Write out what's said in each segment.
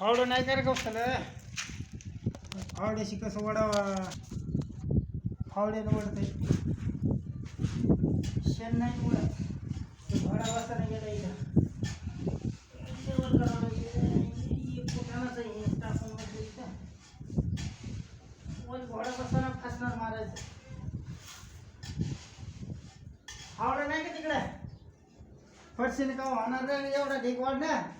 फावडं नाही कर गवसाला फावड्याशी कसं वडावा? फावड्यानं वडते शेण नाही वडत ते घोडा गेला इथं. जेवण करावं लागेल. इथं. घोडा बसायला फासणार मारायचं. फावडं नाही का तिकडे? फरशीने का होणार एवढा ढीक वाढणार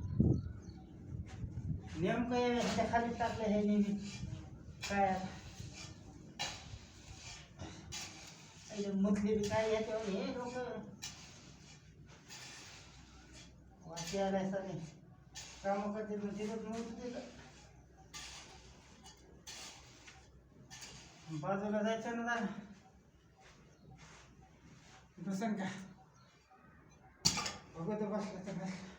नेमकं हे ह्याच्या खाली टाकलं हे नेहमी. काय आता? बी काय याच्यावर हे लोक? वाशी आलाय सगळे कामं करते मग तिथं नव्हतं तिथं. बाजूला जायचं ना जरा बसन का? बघतो बसलं तर बसलं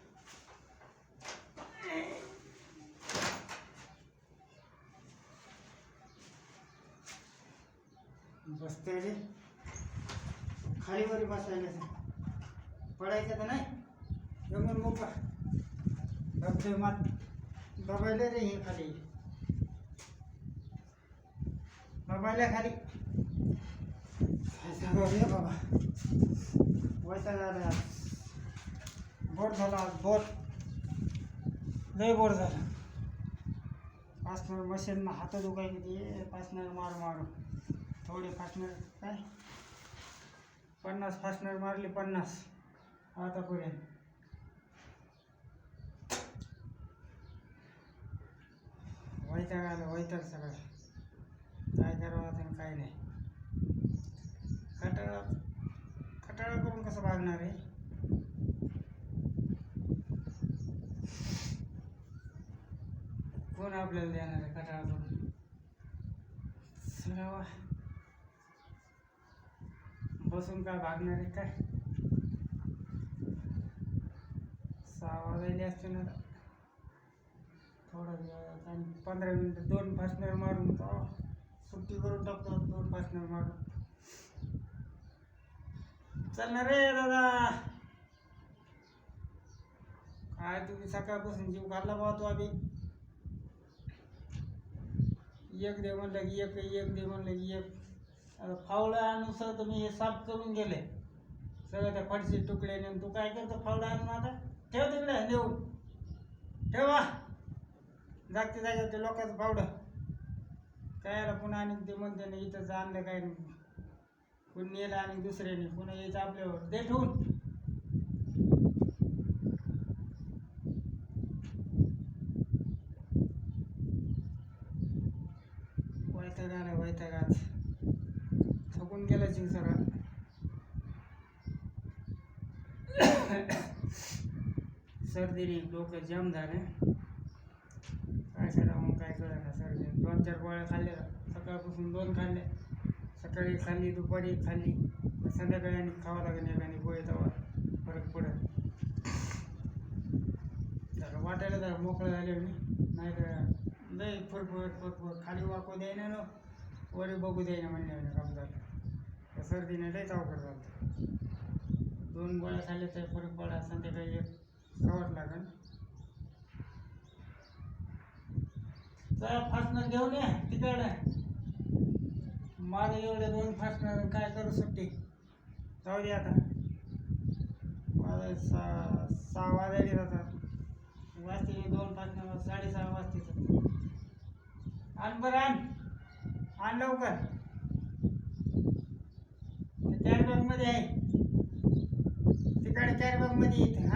बसते रे. खाली वरी बसायला पडायचं तर नाही. जमून मोका धबधे मात. दबायला रे हे खाली. दबायला खाली. रे बाबा. वैसा झाला. बोट झाला आज लय बोट झाला. फासणार मशीन हात दुखायला ते फासणार मार मारू थोडे फासणार काय? पन्नास फासणार मारले पन्नास. आतापर्यंत. वैताग आलं वैताग सगळं. काय करावं आता काय नाही. खटाळा खटाळा करून कसं भागणार आहे? कोण आपल्याला देणार आहे खटाळा करून? सरावा बसून काय भागणार आहे काय? सहा वाजायले असते ना. थोडा वेळ आणि पंधरा मिनटं दोन फासणार मारून तो सुट्टी करून टाकतो दोन फासणार मारून. चल ना रे दादा. काय तुम्ही सकाळपासून जीव घातला पाहतो आम्ही. एक दे म्हणलं की एक एक दे म्हणलं की एक. आता फावडं सर तुम्ही हे साफ करून गेले. सगळं त्या फडशी नेऊन तू काय करतो फावडा आणून आता? ठेव तिकडे नेऊन ठेवा. जागते जागा ते लोकांचं फावडं. काय आलं पुन्हा आणि ते म्हणते ना इथंच आणलं काय नाही. कोणी नेलं आणि दुसऱ्याने पुन्हा यायचं आपल्यावर. दे ठेवून. वैताग आला वैताग सगळा सर्दीने डोकं जाम झालं. काय करावं काय कळना सर्दी दोन चार गोळ्या खाल्ल्या. सकाळपासून दोन खाल्ल्या. सकाळी खाल्ली दुपारी खाल्ली. संध्याकाळी आणि खावं लागेल एकाने पोळी तवा. फरक पडेल जरा वाटायला जरा मोकळं झाले मी. नाही तर लय फरफर फरफर. खाली वाकू द्यायना ना वरी बघू द्यायना म्हणले काम झालं त्या सर्दीने लयच अवघड झालं दोन गोळ्या खाल्ल्या तर फरक पडा संध्याकाळी एक खावंच लागेल चला फासणार घेऊन या तिकडे. माझं एवढे दोन फासणार काय करू सुट्टी? जाऊ दे आता. माझं सहा सहा वाजायले जातात वाजते दोन फासणार साडेसहा वाजते आण बरं आण. आण लवकर ते कॅरी बॅगमध्ये आहे तिकडे कॅरी येते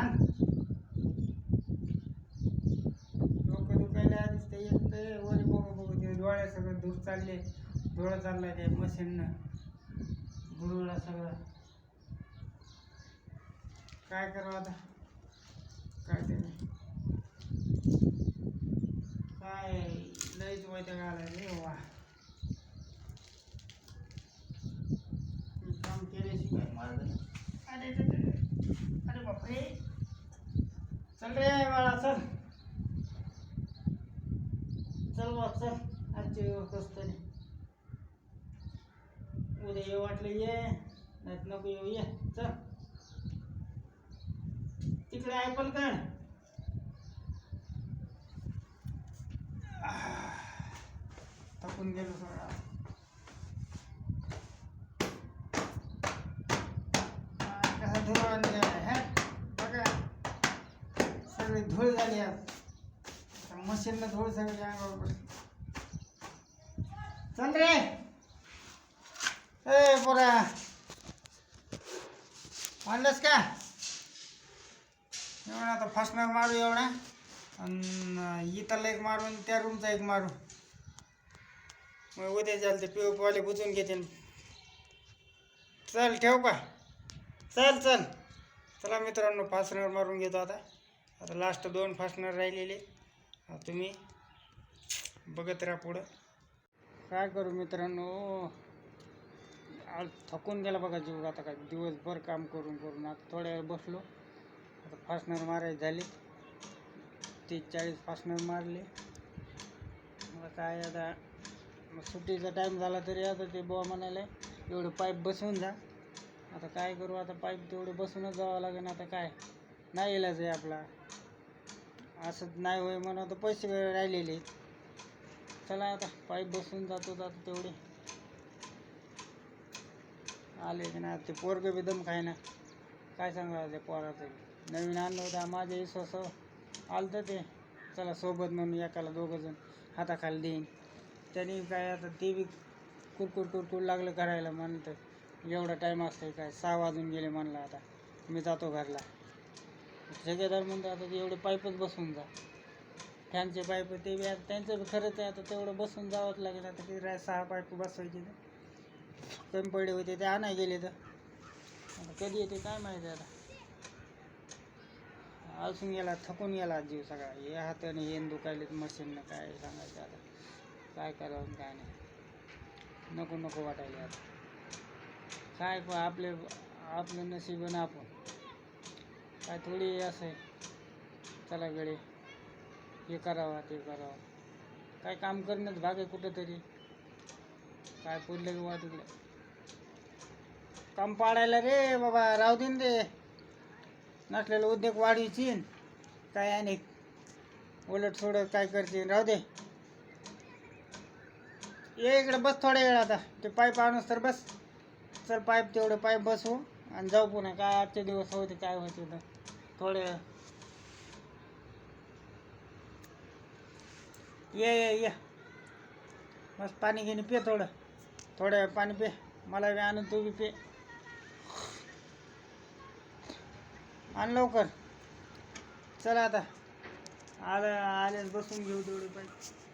डोकं दुखायला दिसते एक ते वरी बघू बघू. ते डोळ्या सगळं दूर चालले डोळा चाललाय ते मशीननं. गुरुला सगळं. काय करावं आता? काय ते? काय? लईच वैद्य घालायला रे वा मी काम केल्याशिवाय मार्ग नाही. अरे रे रे रे. अरे बापरे वेळा चल चल बा चल. आजची दिवस तरी. उद्या ये वाटलं ये. नाही नको येऊ ये. चल. तिकडे आहे पण काढ थकून गेलो सगळा आ, कसा धूळ आणलेला आहे हा? बघा सगळी धूळ झाली आज. मशीनला धूळ सगळी अंगावर पडली. चल रे ए पोरा! आणलंस का? एवढा आता फास्टनर मारू एवढा. आणि इथला एक मारून त्या रूमचा एक मारू. मग उद्या जाल ते पिओपवाले बुजून घेते चल ठेव का? चल चल. चला मित्रांनो फासणार मारून घेतो आता. आता लास्ट दोन फासणार राहिलेले. तुम्ही बघत राहा पुढं. काय करू मित्रांनो? आज थकून गेला बघा जीव. आता काय दिवसभर काम करून करून आता थोड्या वेळ बसलो. आता फासणार मारायचे झाले. तीस चाळीस फासणार मारले. मग काय आता? मग सुट्टीचा टाईम झाला तरी आता ते बुवा म्हणाले एवढं पाईप बसवून जा. आता काय करू? आता पाईप तेवढे बसूनच जावं लागेल. आता काय? नाही इलाज आहे आपला. असं नाही होय म्हणून आता पैसे राहिलेले. चला आता पाईप बसून जातो जातो तेवढे. आले की नाही ते पोरगं बी दम खाय ना काय सांगा ते पोराचं? नवीन आणलं होतं माझ्या विश्वास आलं तर ते. चला सोबत म्हणून एकाला दोघं जण हाताखाली देईन. त्यांनी काय आता ते बी कुरकुर कुरकुर लागलं करायला म्हणतं एवढा टाईम असतोय काय सहा वाजून गेले म्हणलं आता. मी जातो घरला. ठेकेदार म्हणतो आता ते एवढे पाईपच बसून जा. फॅनचे पाईप ते बी आता त्यांचं खरंच आहे आता तेवढं बसून जावंच लागेल. आता किती राय सहा पाईप बसवायचे तर कमी पडले होते ते आणाय गेले तर. आता कधी येते काय माहिती आता. असून गेला थकून गेला जीव सगळा. हे हाताने येन दुखायलेत मशीननं काय सांगायचं आता. काय करावं काय नाही. नको नको वाटायला आता. काय प- आपले आपलं नशीब आपण. काय थोडी असं आहे चला गळे हे करावा ते करावा. काय काम करणंच भाग आहे कुठंतरी. काय पुरलं की वा काम पाडायला रे बाबा राहू देन रे. नसलेलं उद्योग वाढवायची काय आणि उलट थोडं काय करतील राहू दे. ये इकडे बस थोड्या वेळ आता. ते पाईप आणूस तर बस. चल पाईप तेवढं पाईप बसवू आणि जाऊ पुन्हा. काय आजचे दिवस होते काय होते तर. थोडे. ये ये ये. बस पाणी घेणे पे थोडं. थोडं पाणी पे. मला बी आणून तू बी पे. आण लवकर. चला आता. आलं आलेच बसून घेऊ तेवढे पाहिजे